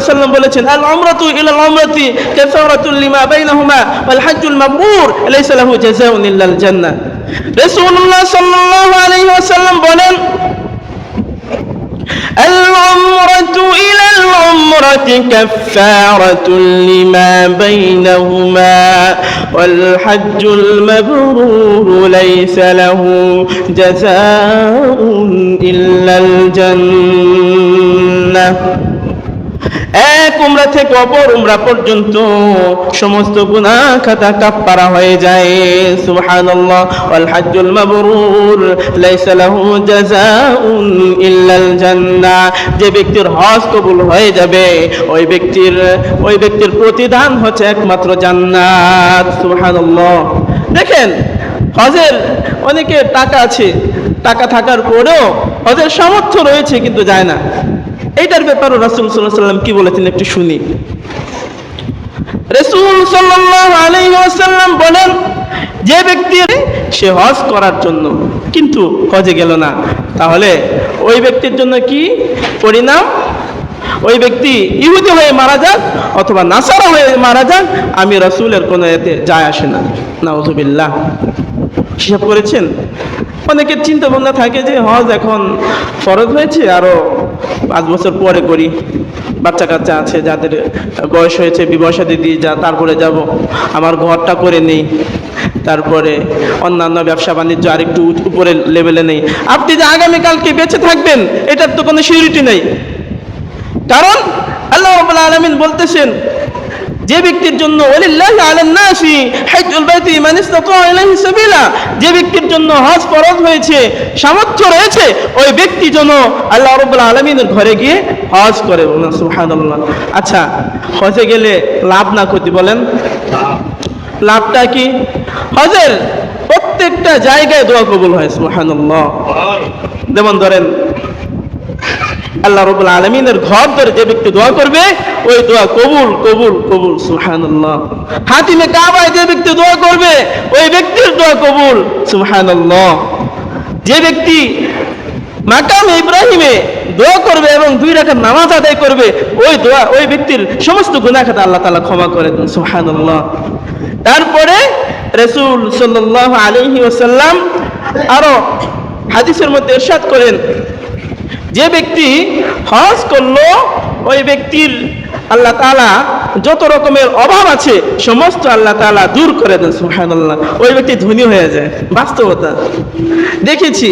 সাল্লাম বলেছেন আল উমরাতু ইলা আল উমরাতি কাফারাতুল লিমা বাইনাহুমা ওয়াল হাজ্জুল মাবরুর লাইসা লাহু জাযাউন ইল্লা আল জান্নাহ রাসূলুল্লাহ সাল্লাল্লাহু আলাইহি ওয়াসাল্লাম বলেন العمرة إلى العمرة كفارة لما بينهما والحج المبرور ليس له جزاء إلا الجنة এক উমরা থেকে অপর উমরা পর্যন্ত সমস্ত গুনাহ খাতা কাফারা হয়ে যায়। সুবহানাল্লাহ, ওয়াল হাজ্জুল মাবরুর, লাইসা লাহু জাযাউন ইল্লাল জান্নাহ। যে ব্যক্তির হজ কবুল হয়ে যাবে, ওই ব্যক্তির ওই ব্যক্তির প্রতিদান হচ্ছে একমাত্র জান্নাত। সুবহানাল্লাহ। দেখেন, হজের অনেকে টাকা আছে, টাকা থাকার পরেও হজের সামর্থ্য রয়েছে কিন্তু যায় না। এইটার ব্যাপারে রাসুল সাল্লাহ সাল্লাম কি বলেছেন একটু শুনি। রসুল সাল্লাম বলেন, যে ব্যক্তি সে হজ করার জন্য, কিন্তু হজে গেল না। তাহলে ওই ব্যক্তির জন্য কি পরিণাম? ওই ব্যক্তি ইহুদি হয়ে মারা যাক অথবা নাসারা হয়ে মারা যাক, আমি রসুলের কোনো এতে যায় আসে না। নাউজুবিল্লাহ। হিসাব করেছেন? অনেকের চিন্তা ভাবনা থাকে যে হজ এখন ফরজ হয়েছে, আরও পাঁচ বছর পরে করি। বাচ্চা কাচ্চা আছে, যাদের বয়স হয়েছে বিবসা দিদি যা, তারপরে যাব। আমার ঘরটা করে নেই। তারপরে অন্যান্য ব্যবসা বাণিজ্য আরেকটু উপরে লেভেলে নেই। আপনি যে আগামীকালকে বেঁচে থাকবেন, এটার তো কোনো সিউরিটি নেই। কারণ আল্লাহ আলামিন বলতেছেন যে ব্যক্তির জন্য যে ব্যক্তির জন্য হজ ফরজ হয়েছে, সামর্থ্য রয়েছে, ওই ব্যক্তি যেন আল্লাহ রাব্বুল আলামিনের ঘরে গিয়ে হজ করে আচ্ছা হজে গেলে লাভ না ক্ষতি বলেন? লাভটা কি? হজের প্রত্যেকটা জায়গায় দোয়া কবুল হয়, সুবহানাল্লাহ। যেমন ধরেন আল্লাহ রবুল আলমিনের ঘর ধরে যে ব্যক্তি দোয়া করবে, ওই দোয়া কবুল কবুল কবুল সুহানুল্লাহ হাতিমে কাবায় যে ব্যক্তি দোয়া করবে, ওই ব্যক্তির দোয়া কবুল সুহানুল্লাহ যে ব্যক্তি মাকাম ইব্রাহিমে দোয়া করবে এবং দুই রাখার নামাজ আদায় করবে, ওই দোয়া, ওই ব্যক্তির সমস্ত গুনাহ খাতা আল্লাহ তাআলা ক্ষমা করে দেন, সুবহানাল্লাহ। তারপরে রাসূল সাল্লাল্লাহু আলাইহি ওয়াসাল্লাম আরও হাদিসের মধ্যে ইরশাদ করেন যে ব্যক্তি হজ করল, ওই ব্যক্তির আল্লাহ তালা যত রকমের অভাব আছে, সমস্ত আল্লাহ তালা দূর করে দেন সুহান ওই ব্যক্তি ধনী হয়ে যায়, বাস্তবতা। দেখেছি